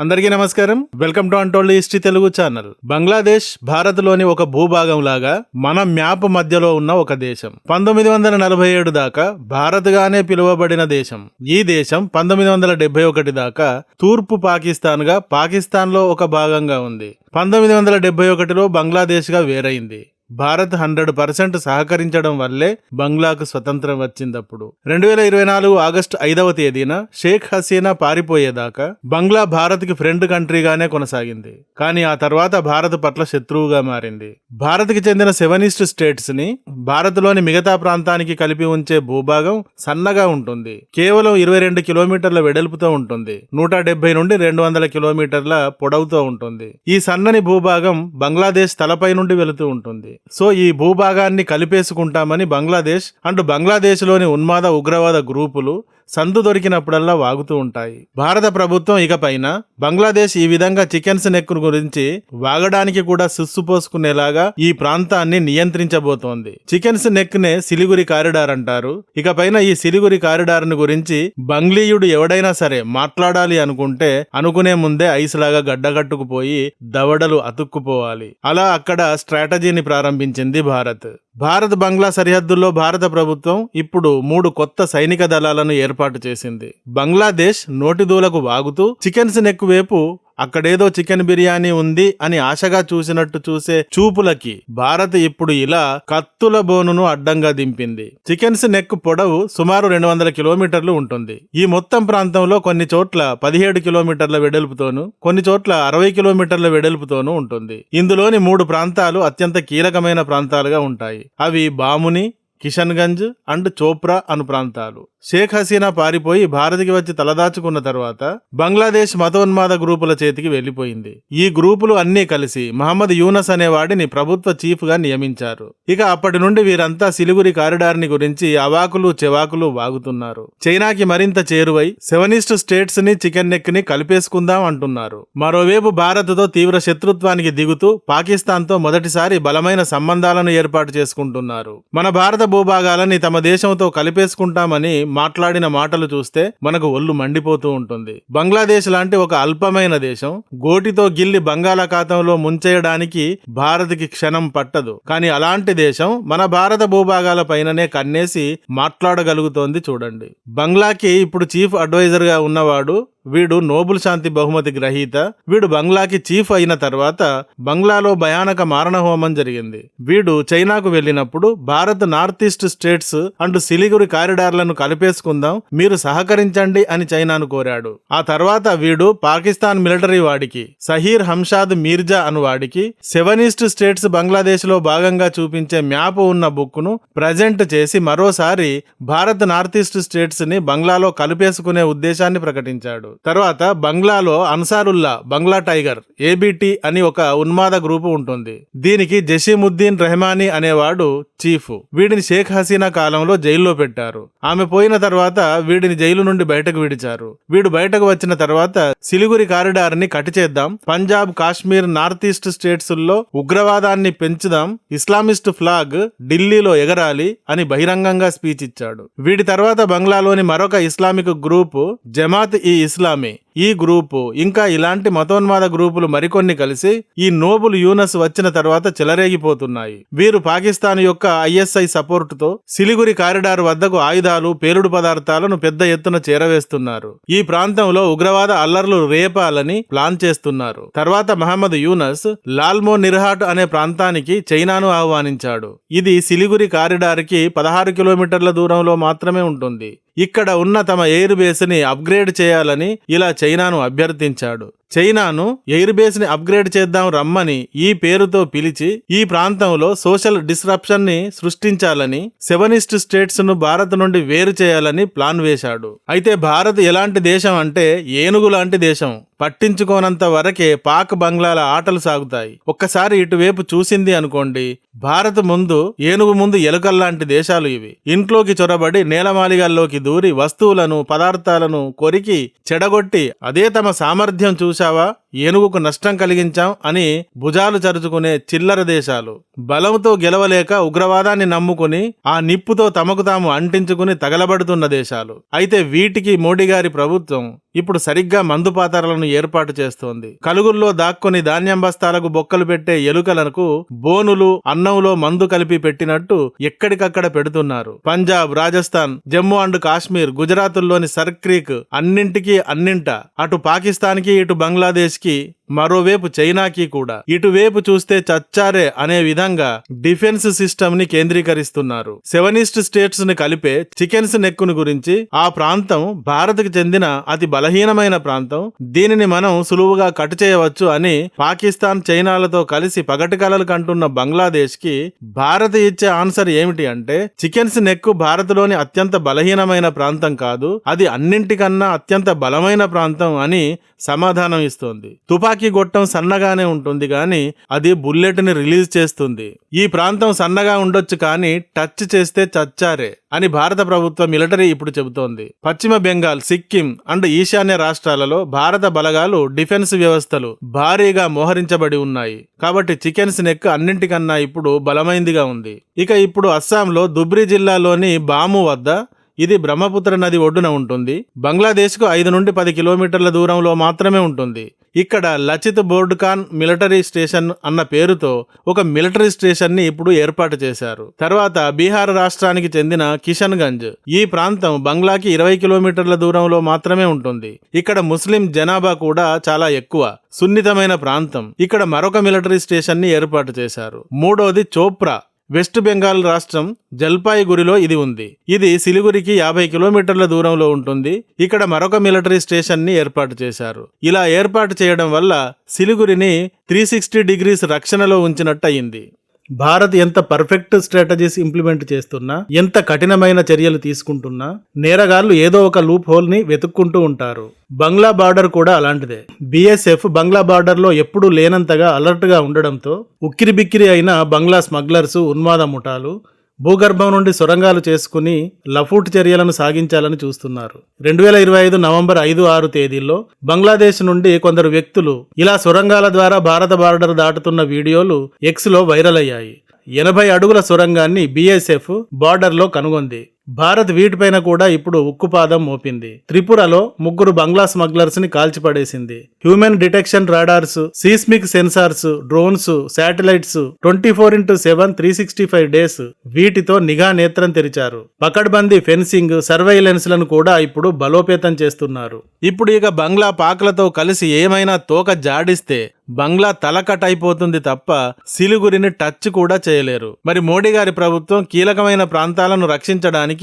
అందరికీ నమస్కారం. Welcome to untold history Telugu channel. Bangladesh భారత్లోని ఒక భూభాగం లాగా మన మ్యాప్ మధ్యలో ఉన్న ఒక దేశం. పంతొమ్మిది వందల నలభై ఏడు దాకా భారత్ గానే పిలువబడిన దేశం. ఈ దేశం పంతొమ్మిది వందల డెబ్బై ఒకటి దాకా తూర్పు పాకిస్తాన్గా పాకిస్తాన్లో ఒక భాగంగా ఉంది. పంతొమ్మిది వందల డెబ్బై ఒకటిలో బంగ్లాదేశ్గా వేరైంది. భారత్ హండ్రెడ్ పర్సెంట్ సహకరించడం వల్లే బంగ్లాకు స్వతంత్రం వచ్చిందప్పుడు. రెండు వేల ఇరవై నాలుగు ఆగస్టు ఐదవ తేదీన షేక్ హసీనా పారిపోయేదాకా బంగ్లా భారత్కి ఫ్రెండ్ కంట్రీగానే కొనసాగింది. కానీ ఆ తర్వాత భారత్ పట్ల శత్రువుగా మారింది. భారత్కి చెందిన సెవెనిస్ట్ స్టేట్స్ని భారత్లోని మిగతా ప్రాంతానికి కలిపి ఉంచే భూభాగం సన్నగా ఉంటుంది. కేవలం ఇరవై రెండు కిలోమీటర్ల వెడల్పుతో ఉంటుంది. నూట డెబ్బై నుండి రెండు వందల కిలోమీటర్ల పొడవుతో ఉంటుంది. ఈ సన్నని భూభాగం బంగ్లాదేశ్ తలపై నుండి వెళుతూ ఉంటుంది. సో ఈ భూభాగాన్ని కలిపేసుకుంటామని బంగ్లాదేశ్ అండ్ బంగ్లాదేశ్లోని ఉన్మాద ఉగ్రవాద గ్రూపులు సందు దొరికినప్పుడల్లా వాగుతూ ఉంటాయి. భారత ప్రభుత్వం ఇకపైన బంగ్లాదేశ్ ఈ విధంగా చికెన్స్ నెక్ గురించి వాగడానికి కూడా సుస్సు పోసుకునేలాగా ఈ ప్రాంతాన్ని నియంత్రించబోతోంది. చికెన్స్ నెక్ నే సిలిగురి కారిడార్ అంటారు. ఇకపైన ఈ సిలిగురి కారిడార్ను గురించి బంగ్లీయుడు ఎవడైనా సరే మాట్లాడాలి అనుకుంటే అనుకునే ముందే ఐస్ లాగా గడ్డగట్టుకుపోయి దవడలు అతుక్కుపోవాలి. అలా అక్కడ స్ట్రాటజీని ప్రారంభించింది భారత్. భారత్ బంగ్లా సరిహద్దుల్లో భారత ప్రభుత్వం ఇప్పుడు మూడు కొత్త సైనిక దళాలను ఏర్పాటు చేసింది. బంగ్లాదేశ్ నోటిదూలకు వాగుతూ చికెన్స్ నెక్ వైపు అక్కడేదో చికెన్ బిర్యానీ ఉంది అని ఆశగా చూసినట్టు చూసే చూపులకి భారత్ ఇప్పుడు ఇలా కత్తుల బోనును అడ్డంగా దింపింది. చికెన్స్ నెక్ పొడవు సుమారు రెండు వందల కిలోమీటర్లు ఉంటుంది. ఈ మొత్తం ప్రాంతంలో కొన్ని చోట్ల పదిహేడు కిలోమీటర్ల వెడల్పుతోనూ కొన్ని చోట్ల అరవై కిలోమీటర్ల వెడల్పుతోనూ ఉంటుంది. ఇందులోని మూడు ప్రాంతాలు అత్యంత కీలకమైన ప్రాంతాలుగా ఉంటాయి. అవి బాముని కిషన్గంజ్ అండ్ చోప్రా అను ప్రాంతాలు. షేక్ హసీనా పారిపోయి భారత్కి వచ్చి తలదాచుకున్న తర్వాత బంగ్లాదేశ్ మతోన్మాద గ్రూపుల చేతికి వెళ్ళిపోయింది ఈ గ్రూపులు అన్నీ కలిసి మహమ్మద్ యూనస్ అనేవాడిని ప్రభుత్వ చీఫ్గా నియమించారు. ఇక అప్పటి నుండి వీరంతా సిలిగురి కారిడార్ని గురించి అవాకులు చెవాకులు వాగుతున్నారు. చైనాకి మరింత చేరువై సెవెనిస్ట్ స్టేట్స్ని చికెన్ నెక్ని కలిపేసుకుందాం అంటున్నారు. మరోవైపు భారత్తో తీవ్ర శత్రుత్వానికి దిగుతూ పాకిస్తాన్తో మొదటిసారి బలమైన సంబంధాలను ఏర్పాటు చేసుకుంటున్నారు. మన భారత భూభాగాలని తమ దేశంతో కలిపేసుకుంటామని మాట్లాడిన మాటలు చూస్తే మనకు ఒళ్ళు మండిపోతూ ఉంటుంది. బంగ్లాదేశ్ లాంటి ఒక అల్పమైన దేశం గోటితో గిల్లి బంగాళాఖాతంలో ముంచేయడానికి భారత్కి క్షణం పట్టదు. కానీ అలాంటి దేశం మన భారత భూభాగాల పైననే కన్నేసి మాట్లాడగలుగుతోంది చూడండి. బంగ్లాకి ఇప్పుడు చీఫ్ అడ్వైజర్గా ఉన్నవాడు వీడు నోబుల్ శాంతి బహుమతి గ్రహీత వీడు బంగ్లాకి చీఫ్ అయిన తర్వాత బంగ్లాలో భయానక మారణ హోమం జరిగింది. వీడు చైనాకు వెళ్ళినప్పుడు Bharat north east states and Siliguri కారిడార్లను కలిపేసుకుందాం మీరు సహకరించండి అని చైనాను కోరాడు. ఆ తర్వాత వీడు పాకిస్తాన్ మిలిటరీ వాడికి సహీర్ హంషాద్ మీర్జా అను వాడికి సెవెన్ ఈస్ట్ స్టేట్స్ బంగ్లాదేశ్లో భాగంగా చూపించే మ్యాప్ ఉన్న బుక్ను ప్రజెంట్ చేసి మరోసారి భారత్ నార్త్ ఈస్ట్ స్టేట్స్ని బంగ్లాలో కలిపేసుకునే ఉద్దేశాన్ని ప్రకటించాడు. తర్వాత బంగ్లాలో అన్సారుల్లా బంగ్లా టైగర్ ఏబిటి అని ఒక ఉన్మాద గ్రూపు ఉంటుంది. దీనికి జసీముద్దీన్ రెహమానీ అనేవాడు చీఫ్. వీడిని షేక్ హసీనా కాలంలో జైల్లో పెట్టారు. ఆమె పోయిన తర్వాత వీడిని జైలు నుండి బయటకు విడిచారు. వీడు బయటకు వచ్చిన తర్వాత సిలిగురి కారిడార్ని కట్ చేద్దాం పంజాబ్ కాశ్మీర్ నార్త్ ఈస్ట్ స్టేట్స్లో ఉగ్రవాదాన్ని పెంచుదాం ఇస్లామిస్ట్ ఫ్లాగ్ ఢిల్లీలో ఎగరాలి అని బహిరంగంగా స్పీచ్ ఇచ్చాడు. వీడి తర్వాత బంగ్లాలోని మరొక ఇస్లామిక్ గ్రూపు జమాత్ ఈ ইসলামে ఈ గ్రూపు ఇంకా ఇలాంటి మతోన్మాద గ్రూపులు మరికొన్ని కలిసి ఈ నోబుల్ యూనస్ వచ్చిన తర్వాత చెలరేగిపోతున్నాయి. వీరు పాకిస్తాన్ యొక్క ఐఎస్ఐ సపోర్ట్తో సిలిగురి కారిడార్ వద్దకు ఆయుధాలు పేలుడు పదార్థాలను పెద్ద ఎత్తున చేరవేస్తున్నారు. ఈ ప్రాంతంలో ఉగ్రవాద అల్లర్లు రేపాలని ప్లాన్ చేస్తున్నారు. తర్వాత మహమ్మద్ యూనస్ లాల్మో నిర్హాట్ అనే ప్రాంతానికి చైనాను ఆహ్వానించాడు. ఇది సిలిగురి కారిడార్కి పదహారు కిలోమీటర్ల దూరంలో మాత్రమే ఉంటుంది. ఇక్కడ ఉన్న తమ ఎయిర్ బేస్ని అప్గ్రేడ్ చేయాలని ఇలా చైనాను అభ్యర్థించాడు. చైనాను ఎయిర్ బేస్ని అప్గ్రేడ్ చేద్దాం రమ్మని ఈ పేరుతో పిలిచి ఈ ప్రాంతంలో సోషల్ డిస్రప్షన్ని సృష్టించాలని సెవెనిస్ట్ స్టేట్స్ను భారత్ నుండి వేరు చేయాలని ప్లాన్ వేశాడు. అయితే భారత్ ఎలాంటి దేశం అంటే ఏనుగు లాంటి దేశం. పట్టించుకోనంత వరకే పాక్ బంగ్లాల ఆటలు సాగుతాయి. ఒక్కసారి ఇటువైపు చూసింది అనుకోండి భారత్ ముందు ఏనుగు ముందు ఎలుకల్లాంటి దేశాలు ఇవి. ఇంట్లోకి చొరబడి నేలమాలిగల్లోకి దూరి వస్తువులను పదార్థాలను కొరికి చెడగొట్టి అదే తమ సామర్థ్యం చూసి చూశావా? ఏనుగుకు నష్టం కలిగించాం అని భుజాలు చరుచుకునే చిల్లర దేశాలు. బలంతో గెలవలేక ఉగ్రవాదాన్ని నమ్ముకుని ఆ నిప్పుతో తమకు తాము అంటించుకుని తగలబడుతున్న దేశాలు. అయితే వీటికి మోడీ గారి ప్రభుత్వం ఇప్పుడు సరిగ్గా మందు పాతరలను ఏర్పాటు చేస్తోంది. కలుగుల్లో దాక్కుని ధాన్యం బస్తాలకు బొక్కలు పెట్టే ఎలుకలకు బోనులు అన్నంలో మందు కలిపి పెట్టినట్టు ఎక్కడికక్కడ పెడుతున్నారు. పంజాబ్ రాజస్థాన్ జమ్మూ అండ్ కాశ్మీర్ గుజరాత్లోని సర్క్రీక్ అన్నింటికీ అన్నింట. అటు పాకిస్తాన్కి ఇటు బంగ్లాదేశ్కి మరోవైపు చైనాకి కూడా. ఇటువైపు చూస్తే చచ్చారే అనే విధంగా డిఫెన్స్ సిస్టమ్ని కేంద్రీకరిస్తున్నారు. సెవెనిస్ట్ స్టేట్స్ని కలిపే చికెన్స్ నెక్కును గురించి ఆ ప్రాంతం భారత్కి చెందిన అతి బలహీనమైన ప్రాంతం. దీనిని మనం సులువుగా కట్ చేయవచ్చు అని పాకిస్తాన్ చైనాలతో కలిసి పగటి కలలు కంటున్న బంగ్లాదేశ్కి భారత్ ఇచ్చే ఆన్సర్ ఏమిటి అంటే చికెన్స్ నెక్కు భారత్లోని అత్యంత బలహీనమైన ప్రాంతం కాదు అది అన్నింటికన్నా అత్యంత బలమైన ప్రాంతం అని సమాధానం ఇస్తోంది. తుపాకీ గొట్టం సన్నగానే ఉంటుంది కానీ అది బుల్లెట్ని రిలీజ్ చేస్తుంది. ఈ ప్రాంతం సన్నగా ఉండొచ్చు కానీ టచ్ చేస్తే చచ్చారే అని భారత ప్రభుత్వ మిలిటరీ ఇప్పుడు చెబుతోంది. పశ్చిమ బెంగాల్ సిక్కిం అండ్ ఈశాన్య రాష్ట్రాలలో భారత బలగాలు డిఫెన్స్ వ్యవస్థలు భారీగా మోహరించబడి ఉన్నాయి. కాబట్టి చికెన్స్ నెక్ అన్నింటికన్నా ఇప్పుడు బలమైందిగా ఉంది. ఇక ఇప్పుడు అస్సాంలో దుబ్రి జిల్లాలోని బాము వద్ద ఇది బ్రహ్మపుత్ర నది ఒడ్డున ఉంటుంది. బంగ్లాదేశ్కు ఐదు నుండి పది కిలోమీటర్ల దూరంలో మాత్రమే ఉంటుంది. ఇక్కడ లచిత్ బోర్డ్కాన్ మిలిటరీ స్టేషన్ అన్న పేరుతో ఒక మిలిటరీ స్టేషన్ని ఇప్పుడు ఏర్పాటు చేశారు. తర్వాత బీహార్ రాష్ట్రానికి చెందిన కిషన్ గంజ్ ఈ ప్రాంతం బంగ్లాకి ఇరవై కిలోమీటర్ల దూరంలో మాత్రమే ఉంటుంది. ఇక్కడ ముస్లిం జనాభా కూడా చాలా ఎక్కువ. సున్నితమైన ప్రాంతం. ఇక్కడ మరొక మిలిటరీ స్టేషన్ని ఏర్పాటు చేశారు. మూడోది చోప్రా. వెస్ట్ బెంగాల్ రాష్ట్రం జల్పాయిగురిలో ఇది ఉంది. ఇది సిలిగురికి యాభై కిలోమీటర్ల దూరంలో ఉంటుంది. ఇక్కడ మరొక మిలిటరీ స్టేషన్ని ఏర్పాటు చేశారు. ఇలా ఏర్పాటు చేయడం వల్ల సిలిగురిని త్రీ సిక్స్టీ డిగ్రీస్ రక్షణలో ఉంచినట్టు అయింది భారత్ ఎంత పర్ఫెక్ట్ స్ట్రాటజీస్ ఇంప్లిమెంట్ చేస్తున్నా ఎంత కఠినమైన చర్యలు తీసుకుంటున్నా నేరగాళ్ళు ఏదో ఒక లూప్ హోల్ని వెతుక్కుంటూ ఉంటారు. బంగ్లా బార్డర్ కూడా అలాంటిదే. బీఎస్ఎఫ్ బంగ్లా బార్డర్లో ఎప్పుడూ లేనంతగా అలర్ట్గా ఉండడంతో ఉక్కిరి బిక్కిరి అయిన బంగ్లా స్మగ్లర్స్ ఉన్మాద ముఠాలు భూగర్భం నుండి సొరంగాలు చేసుకుని లఫూట్ చర్యలను సాగించాలని చూస్తున్నారు. రెండు వేల ఇరవై ఐదు నవంబర్ ఐదు ఆరు తేదీల్లో బంగ్లాదేశ్ నుండి కొందరు వ్యక్తులు ఇలా సొరంగాల ద్వారా భారత బార్డర్ దాటుతున్న వీడియోలు ఎక్స్లో వైరల్ అయ్యాయి. ఎనభై అడుగుల సొరంగాన్ని బీఎస్ఎఫ్ బార్డర్లో కనుగొంది. భారత్ వీటిపైన కూడా ఇప్పుడు ఉక్కుపాదం మోపింది. త్రిపురలో ముగ్గురు బంగ్లా స్మగ్లర్స్ని కాల్చిపడేసింది. Human detection radars seismic sensors drones satellites twenty four into seven three sixty five days వీటితో నిఘా నేత్రం తెరిచారు. పకడ్బందీ ఫెన్సింగ్ సర్వైలెన్స్లను కూడా ఇప్పుడు బలోపేతం చేస్తున్నారు. ఇప్పుడు ఇక బంగ్లా పాకలతో కలిసి ఏమైనా తోక జాడిస్తే బంగ్లా తలకట్ అయిపోతుంది తప్ప సిలిగురిని టచ్ కూడా చేయలేరు. మరి మోడీ గారి ప్రభుత్వం కీలకమైన ప్రాంతాలను రక్షించడానికి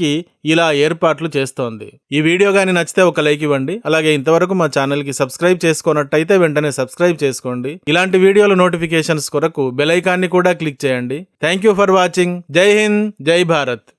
ఇలా ఏర్పాట్లు చేస్తోంది. ఈ వీడియో కానీ నచ్చితే ఒక లైక్ ఇవ్వండి. అలాగే ఇంతవరకు మా ఛానల్కి సబ్స్క్రైబ్ చేసుకున్నట్టయితే వెంటనే సబ్స్క్రైబ్ చేసుకోండి. ఇలాంటి వీడియోల నోటిఫికేషన్స్ కొరకు బెల్ ఐకాన్ని కూడా క్లిక్ చేయండి. Thank you for watching. జై హింద్ జై భారత్.